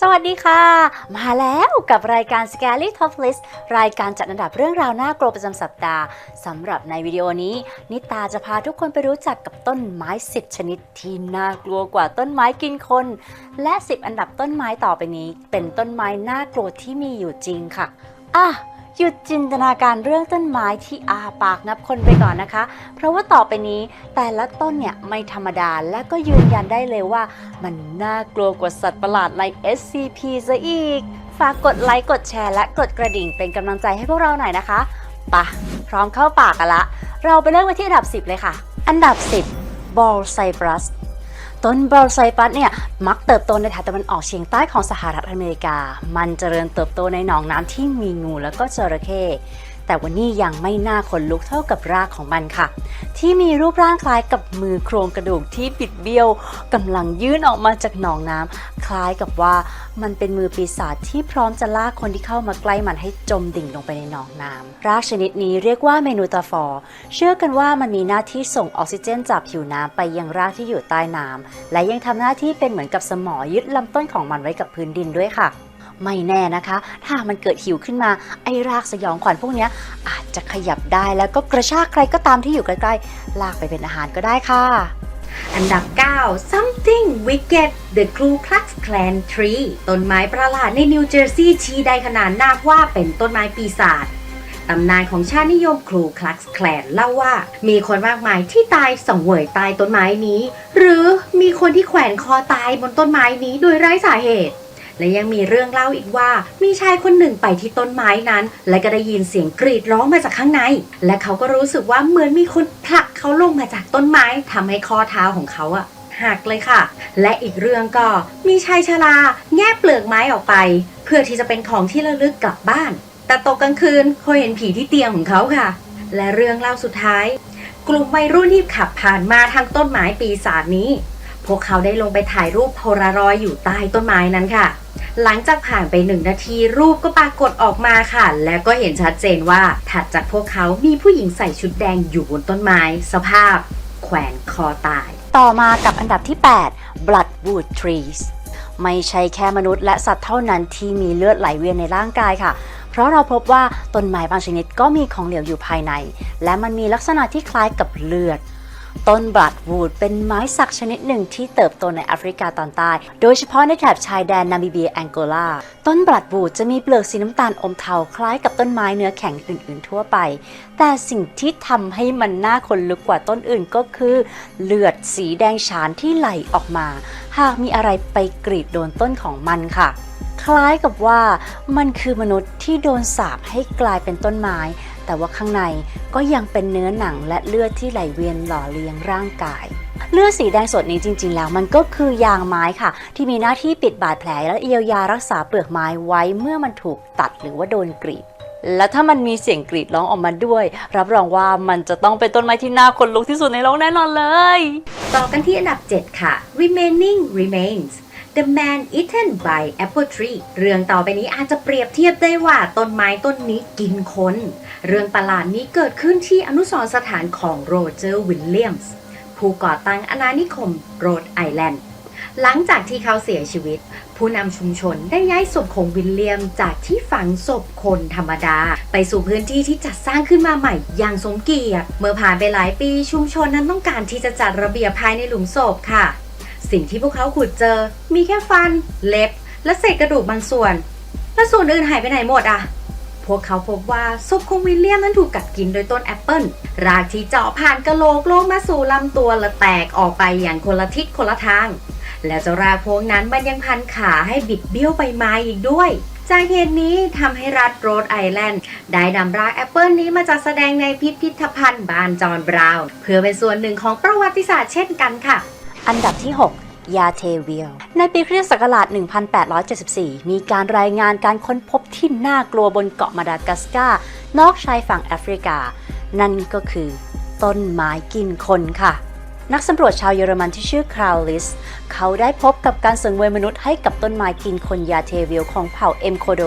สวัสดีค่ะ มาแล้วกับรายการ Scary Top List รายการจัดอันดับเรื่องราวน่ากลัวประจำสัปดาห์สำหรับในวิดีโอนี้ นิตาจะพาทุกคนไปรู้จักกับต้นไม้ 10 ชนิดที่น่ากลัวกว่าต้นไม้กินคน และ 10 อันดับต้นไม้ต่อไปนี้ เป็นต้นไม้น่ากลัวที่มีอยู่จริงค่ะอะ หยุดจินตนาการเรื่องต้นไม้ที่อาปากนับคนไปก่อนนะคะ เพราะว่าต่อไปนี้แต่ละต้นเนี่ยไม่ธรรมดาและก็ยืนยันได้เลยว่า มันน่ากลัวกว่าสัตว์ประหลาดใน SCP ซะอีก ฝากกดไลค์กดแชร์และกดกระดิ่งเป็นกำลังใจให้พวกเราหน่อยนะคะปะพร้อมเข้าปากกันละ เราไปเริ่มกันที่อันดับ 10 เลยค่ะ อันดับ 10 Ball Cypress ต้นบอลไซปรัสเนี่ย มักเติบโตในแถบตะวันออกเฉียงใต้ของสหรัฐอเมริกา มันเจริญเติบโตในหนองน้ำที่มีงูและก็จระเข้ แต่วันนี้ยังไม่น่าขนลุกเท่ากับรากของมันค่ะ ที่มีรูปร่างคล้ายกับมือโครงกระดูกที่บิดเบี้ยวกำลังยื่นออกมาจากหนองน้ำคล้ายกับว่ามันเป็นมือปีศาจที่พร้อมจะลากคนที่เข้ามาใกล้มันให้จมดิ่งลงไปในหนองน้ำรากชนิดนี้เรียกว่าเมนูตาฟอร์เชื่อกันว่ามันมีหน้าที่ส่งออกซิเจนจากผิวน้ำไปยังรากที่อยู่ใต้น้ำและยังทำหน้าที่เป็นเหมือนกับสมอยึดลำต้นของมันไว้กับพื้นดินด้วยค่ะ ไม่แน่นะคะ ถ้ามันเกิดหิวขึ้นมาไอ้รากสยองขวัญพวกนี้อาจจะขยับได้แล้วก็กระชากใครก็ตามที่อยู่ใกล้ๆ ลากไปเป็นอาหารก็ได้ค่ะ อันดับ 9 Something Wicked The Ku Klux Klan Tree ต้นไม้ประหลาดในนิวเจอร์ซีย์ชี้ได้ขนานนามว่าเป็นต้นไม้ปีศาจตำนานของชาตินิยมครูคลักส์แคลนเล่าว่า มีคนมากมายที่ตายสังเวยตายต้นไม้นี้ หรือมีคนที่แขวนคอตายบนต้นไม้นี้โดยไร้สาเหตุ และยังมีเรื่องเล่าอีกว่า มีชายคนหนึ่งไปที่ต้นไม้นั้น และก็ได้ยินเสียงกรีดร้องมาจากข้างใน และเขาก็รู้สึกว่าเหมือนมีคนผลักเขาลงมาจากต้นไม้ทำให้ข้อเท้าของเขาอะหักเลยค่ะ และอีกเรื่องก็มีชายชราแง่เปลือกไม้ออกไป เพื่อที่จะเป็นของที่ระลึกกลับบ้าน แต่ตกกลางคืนเขาเห็นผีที่เตียงของเขาค่ะ และเรื่องเล่าสุดท้าย กลุ่มวัยรุ่นที่ขับผ่านมาทางต้นไม้ปีศาจนี้ พวกเขาได้ลงไปถ่ายรูปโพลารอยอยู่ใต้ต้นไม้นั้นค่ะ หลังจากผ่านไปหนึ่งนาทีรูปก็ปรากฏออกมาค่ะ แล้วก็เห็นชัดเจนว่าถัดจากพวกเขามีผู้หญิงใส่ชุดแดงอยู่บนต้นไม้ สภาพ แขวนคอตาย ต่อมากับอันดับที่ 8 Bloodwood Trees ไม่ใช่แค่มนุษย์และสัตว์เท่านั้นที่มีเลือดไหลเวียนในร่างกายค่ะเพราะเราพบว่าต้นไม้บางชนิดก็มีของเหลวอยู่ภายใน และมันมีลักษณะที่คล้ายกับเลือด ต้นบลัดวูดเป็นไม้สักชนิดหนึ่งที่เติบโตในแอฟริกาตอนใต้ โดยเฉพาะในแถบชายแดนนามิเบียแองโกลา ต้นบลัดวูดจะมีเปลือกสีน้ำตาลอมเทาคล้ายกับต้นไม้เนื้อแข็งอื่นๆทั่วไป แต่สิ่งที่ทำให้มันน่าขนลุกกว่าต้นอื่นก็คือ เลือดสีแดงฉานที่ไหลออกมา หากมีอะไรไปกรีดโดนต้นของมันค่ะ คล้ายกับว่ามันคือมนุษย์ที่โดนสาปให้กลายเป็นต้นไม้ แต่ว่าข้างในก็ยังเป็นเนื้อหนังและเลือดที่ไหลเวียนหล่อเลี้ยงร่างกายเลือดสีแดงสดนี้จริง ๆ แล้วมันก็คือยางไม้ค่ะ ที่มีหน้าที่ปิดบาดแผลและเยียวยารักษาเปลือกไม้ไว้เมื่อมันถูกตัดหรือว่าโดนกรีดและถ้ามันมีเสียงกรีดร้องออกมาด้วย รับรองว่ามันจะต้องเป็นต้นไม้ที่น่าขนลุกที่สุดในโลกแน่นอนเลย ต่อกันที่อันดับ 7 ค่ะ remaining remains The Man Eaten by Apple Tree เรื่องต่อไปนี้อาจจะเปรียบเทียบได้ว่าต้นไม้ต้นนี้กินคน เรื่องประหลาดนี้เกิดขึ้นที่อนุสรสถานของโรเจอร์วิลเลียมส์ผู้ก่อตั้งอาณานิคมโรดไอแลนด์หลังจากที่เขาเสียชีวิต ผู้นำชุมชนได้ย้ายศพของวิลเลียมจากที่ฝังศพคนธรรมดา ไปสู่พื้นที่ที่จัดสร้างขึ้นมาใหม่อย่างสมเกียรติ เมื่อผ่านไปหลายปีชุมชนนั้นต้องการที่จะจัดระเบียบภายในหลุมศพค่ะ สิ่งที่พวกเขาขุดเจอ มีแค่ฟัน เล็บ และเศษกระดูกบางส่วน และส่วนอื่นหายไปไหนหมดอะพวกเขาพบว่าศพของวิลเลียมนั้นถูกกัดกินโดยต้นแอปเปิลรากที่เจาะผ่านกระโหลกลงมาสู่ลำตัวและแตกออกไปอย่างคนละทิศคนละทาง และเจ้ารากพวกนั้นมันยังพันขาให้บิดเบี้ยวไปมาอีกด้วย จากเหตุนี้ทำให้รัฐโรดไอแลนด์ ได้นำรากแอปเปิลนี้มาจัดแสดงในพิพิธภัณฑ์บ้านจอห์นบราวน์เพื่อเป็นส่วนหนึ่งของประวัติศาสตร์เช่นกันค่ะ อันดับที่ 6 ยาเทเวียล ในปีคริสตศักราช 1874 มีการรายงานการค้นพบที่น่ากลัวบนเกาะมาดากัสการ์นอกชายฝั่งแอฟริกา นั่นก็คือ ต้นไม้กินคนค่ะนักสำรวจชาวเยอรมันที่ชื่อคราวลิส เขาได้พบกับการสังเวยมนุษย์ให้กับต้นไม้กินคนยาเทเวียลของเผ่าเอ็มโคโด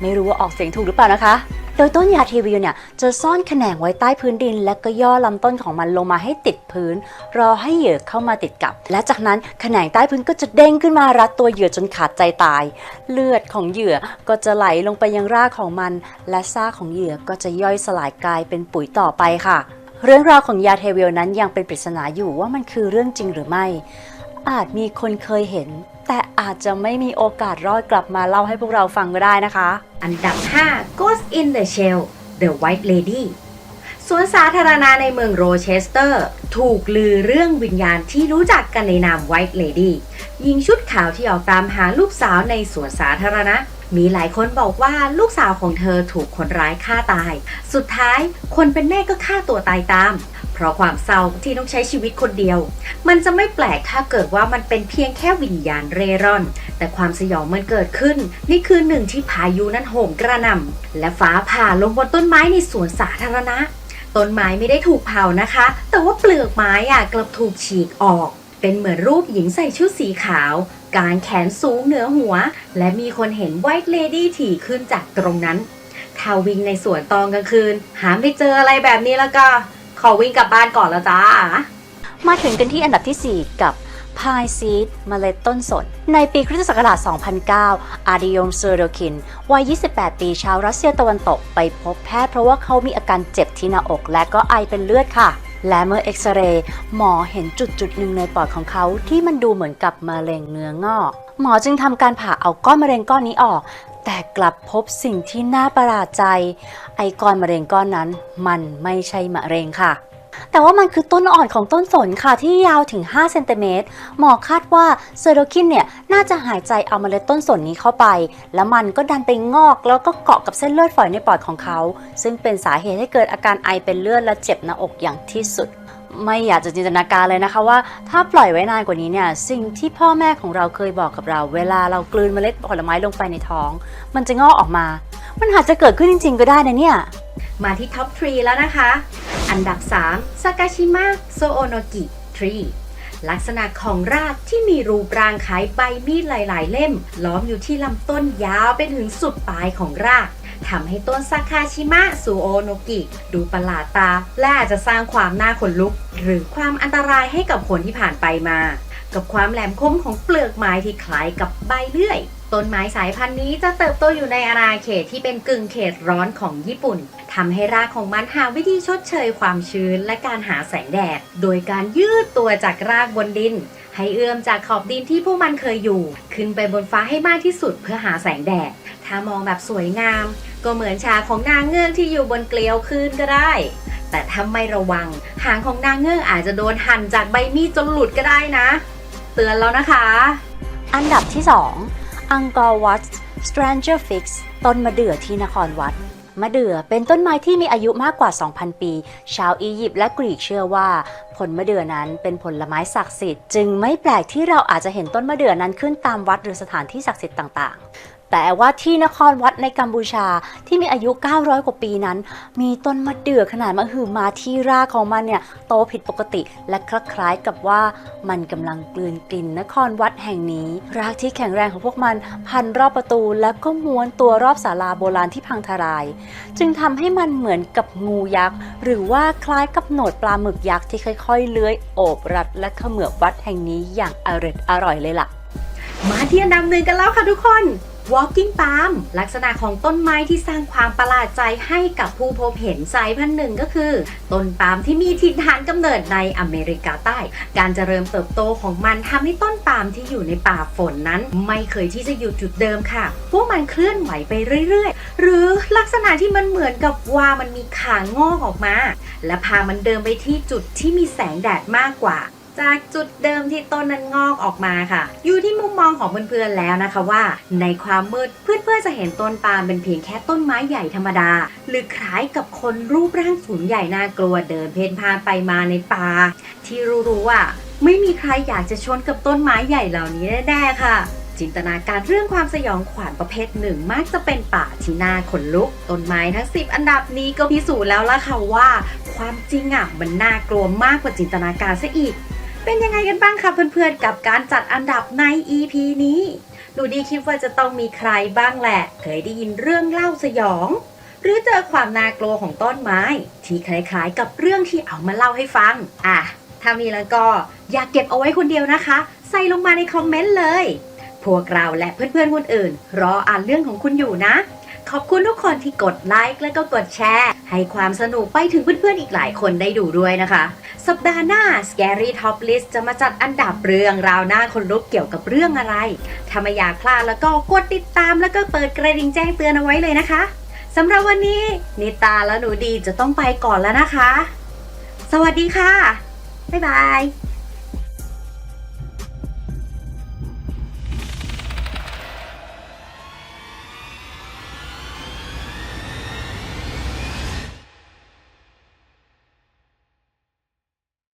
ไม่รู้ว่าออกเสียงถูกหรือเปล่านะคะ โดยต้นยาเทวิวเนี่ยจะซ่อนแขนงไว้ใต้พื้นดิน และก็ย่อลำต้นของมันลงมาให้ติดพื้น รอให้เหยื่อเข้ามาติดกับ และจากนั้นแขนงใต้พื้นก็จะเด้งขึ้นมารัดตัวเหยื่อจนขาดใจตาย เลือดของเหยื่อก็จะไหลลงไปยังรากของมัน และซากของเหยื่อก็จะย่อยสลายกลายเป็นปุ๋ยต่อไปค่ะ เรื่องราวของยาเทวิลนั้นยังเป็นปริศนาอยู่ว่ามันคือเรื่องจริงหรือไม่ อาจมีคนเคยเห็น แต่อาจจะไม่มีโอกาสรอดกลับมาเล่าให้พวกเราฟังก็ได้นะคะ อันดับ 5 Ghost in the Shell The White Lady สวนสาธารณะในเมืองโรเชสเตอร์ ถูกลือเรื่องวิญญาณที่รู้จักกันในนาม White Lady หญิงชุดขาวที่ออกตามหาลูกสาวในสวนสาธารณะ มีหลายคนบอกว่าลูกสาวของเธอถูกคนร้ายฆ่าตาย สุดท้ายคนเป็นแม่ก็ฆ่าตัวตายตาม เพราะความเศร้าที่ต้องใช้ชีวิตคนเดียว มันจะไม่แปลกถ้าเกิดว่ามันเป็นเพียงแค่วิญญาณเร่ร่อน แต่ความสยองมันเกิดขึ้น นี่คือหนึ่งที่พายุนั้นโหมกระหน่ำและฟ้าผ่าลงบนต้นไม้ในสวนสาธารณะ ต้นไม้ไม่ได้ถูกเผานะคะ แต่ว่าเปลือกไม้อะกลับถูกฉีกออก เป็นเหมือนรูปหญิงใส่ชุดสีขาว กางแขนสูงเหนือหัว และมีคนเห็นไวท์เลดี้ถี่ขึ้นจากตรงนั้น ถ้าวิ่งในสวนตอนกลางคืน หาไม่เจออะไรแบบนี้แล้วก็ ขอวิ่งกลับบ้านก่อนละจ้า มาถึงกันที่อันดับที่ 4 กับ Pine Seed เมล็ดต้นสน ในปีคริสตศักราช 2009 อาดิยมเซอร์โดคิน วัย 28 ปีชาวรัสเซียตะวันตก ไปพบแพทย์เพราะว่าเขามีอาการเจ็บที่หน้าอกและก็ไอเป็นเลือดค่ะ และเมื่อเอ็กซเรย์หมอเห็นจุดจุดหนึ่งในปอดของเขาที่มันดูเหมือนกับมะเร็งเนื้องอก หมอจึงทำการผ่าเอาก้อนมะเร็งก้อนนี้ออก แต่กลับพบสิ่งที่น่าประหลาดใจ ไอก้อนมะเร็งก้อนนั้น มันไม่ใช่มะเร็งค่ะ แต่ว่ามันคือต้นอ่อนของต้นสนค่ะที่ยาวถึง 5 เซนติเมตร หมอคาดว่าเซอร์โดคินเนี่ยน่าจะหายใจเอาเมล็ดต้นสนนี้เข้าไป แล้วมันก็ดันไปงอกแล้วก็เกาะกับเส้นเลือดฝอยในปอดของเขา ซึ่งเป็นสาเหตุให้เกิดอาการไอเป็นเลือดและเจ็บหน้าอกอย่างที่สุดไม่อยากจะจินตนาการเลยนะคะว่า ถ้าปล่อยไว้นานกว่านี้เนี่ยสิ่งที่พ่อแม่ของเราเคยบอกกับเรา เวลาเรากลืนเมล็ดผลไม้ลงไปในท้อง มันจะงอกออกมา มันอาจจะเกิดขึ้นจริง ๆ ก็ได้นะเนี่ย มาที่ท็อป3แล้วนะคะ อันดับ 3 ซากาชิมะโซโอโนกิทรีลักษณะของรากที่มีรูปร่างคล้ายใบมีดหลาย ๆ เล่ม ล้อมอยู่ที่ลำต้นยาวไปถึงสุดปลายของรากทำให้ต้นซาคาชิมะซูโอโนกิดูประหลาดตา และอาจจะสร้างความน่าขนลุก หรือความอันตรายให้กับคนที่ผ่านไปมา กับความแหลมคมของเปลือกไม้ที่คล้ายกับใบเลื่อย ต้นไม้สายพันธุ์นี้จะเติบโตอยู่ในอาณาเขตที่เป็นกึ่งเขตร้อนของญี่ปุ่นทำให้รากของมันหาวิธีชดเชยความชื้นและการหาแสงแดด โดยการยืดตัวจากรากบนดิน ให้เอื้อมจากขอบดินที่พวกมันเคยอยู่ ขึ้นไปบนฟ้าให้มากที่สุดเพื่อหาแสงแดด ถ้ามองแบบสวยงาม ก็เหมือนชาของนางเงือกที่อยู่บนเกลียวคลื่นก็ได้ แต่ถ้าไม่ระวัง หางของนางเงือกอาจจะโดนหั่นจากใบมีดจนหลุดก็ได้นะ เตือนแล้วนะคะ อันดับที่ 2 อังกอร์วัต Stranger Fix ต้นมะเดื่อที่นครวัด มะเดื่อเป็นต้นไม้ที่มีอายุมากกว่า 2,000 ปี ชาวอียิปต์และกรีกเชื่อว่า ผลมะเดื่อนั้นเป็นผลไม้ศักดิ์สิทธิ์ จึงไม่แปลกที่เราอาจจะเห็นต้นมะเดื่อนั้นขึ้นตามวัดหรือสถานที่ศักดิ์สิทธิ์ต่างๆ แต่ว่าที่นครวัดในกัมพูชาที่มีอายุ 900 กว่าปีนั้น มีต้นมะเดื่อขนาดมหึมาที่รากของมันเนี่ยโตผิดปกติ และคล้ายๆกับว่ามันกำลังกลืนกลิ่นนครวัดแห่งนี้ รากที่แข็งแรงของพวกมันพันรอบประตูแล้วก็ม้วนตัวรอบศาลาโบราณที่พังทลาย จึงทำให้มันเหมือนกับงูยักษ์ หรือว่าคล้ายกับหนวดปลาหมึกยักษ์ที่ค่อยๆ เลื้อยโอบรัดและเขมือบวัดแห่งนี้อย่างอร่อยอร่อยเลยล่ะ มาที่อันดับหนึ่งกันแล้วค่ะทุกคน Walking Palm ลักษณะของต้นไม้ที่สร้างความประหลาดใจให้กับผู้พบเห็นสายพันธุ์หนึ่งก็คือ ต้นปาล์มที่มีถิ่นฐานกำเนิดในอเมริกาใต้ การเจริญเติบโตของมันทำให้ต้นปาล์มที่อยู่ในป่าฝนนั้น ไม่เคยที่จะอยู่จุดเดิมค่ะ พวกมันเคลื่อนไหวไปเรื่อยๆ หรือลักษณะที่มันเหมือนกับว่ามันมีขางงอกออกมา และพามันเดินไปที่จุดที่มีแสงแดดมากกว่า จากจุดเดิมที่ต้นนั้นงอกออกมาค่ะ อยู่ที่มุมมองของเพื่อนๆแล้วนะคะว่า ในความมืดเพื่อนๆจะเห็นต้นปาล์มเป็นเพียงแค่ต้นไม้ใหญ่ธรรมดา หรือคล้ายกับคนรูปร่างสูงใหญ่น่ากลัวเดินเพ่นพ่านไปมาในป่าที่รู้ๆว่าไม่มีใครอยากจะชนกับต้นไม้ใหญ่เหล่านี้แน่ๆค่ะจินตนาการเรื่องความสยองขวัญประเภทหนึ่งมักจะเป็นป่าที่น่าขนลุก ต้นไม้ทั้ง 10 อันดับนี้ก็พิสูจน์แล้วล่ะค่ะว่า ความจริงอะมันน่ากลัวมากกว่าจินตนาการซะอีก เป็นยังไงกันบ้างคะเพื่อนๆ กับการจัดอันดับใน EP นี้หนูดีคิดว่าจะต้องมีใครบ้างแหละ เคยได้ยินเรื่องเล่าสยอง หรือเจอความน่ากลัวของต้นไม้ ที่คล้ายๆ กับเรื่องที่เอามาเล่าให้ฟัง อะ ถ้ามีแล้วก็อย่าเก็บเอาไว้คนเดียวนะคะ ใส่ลงมาในคอมเมนต์เลย พวกเราและเพื่อนๆคนอื่น รออ่านเรื่องของคุณอยู่นะ ขอบคุณทุกคนที่กดไลค์และก็กดแชร์ ให้ความสนุกไปถึงเพื่อนๆอีกหลายคนได้ดูด้วยนะคะ สัปดาห์หน้า Scary Top List จะมาจัดอันดับเรื่องราวหน้าคนลุกเกี่ยวกับเรื่องอะไร ถ้าไม่อยากพลาดแล้วก็กดติดตามแล้วก็เปิดกระดิ่งแจ้งเตือนเอาไว้เลยนะคะสำหรับวันนี้ นิตาและหนูดีจะต้องไปก่อนแล้วนะคะ สวัสดีค่ะ บ๊ายบาย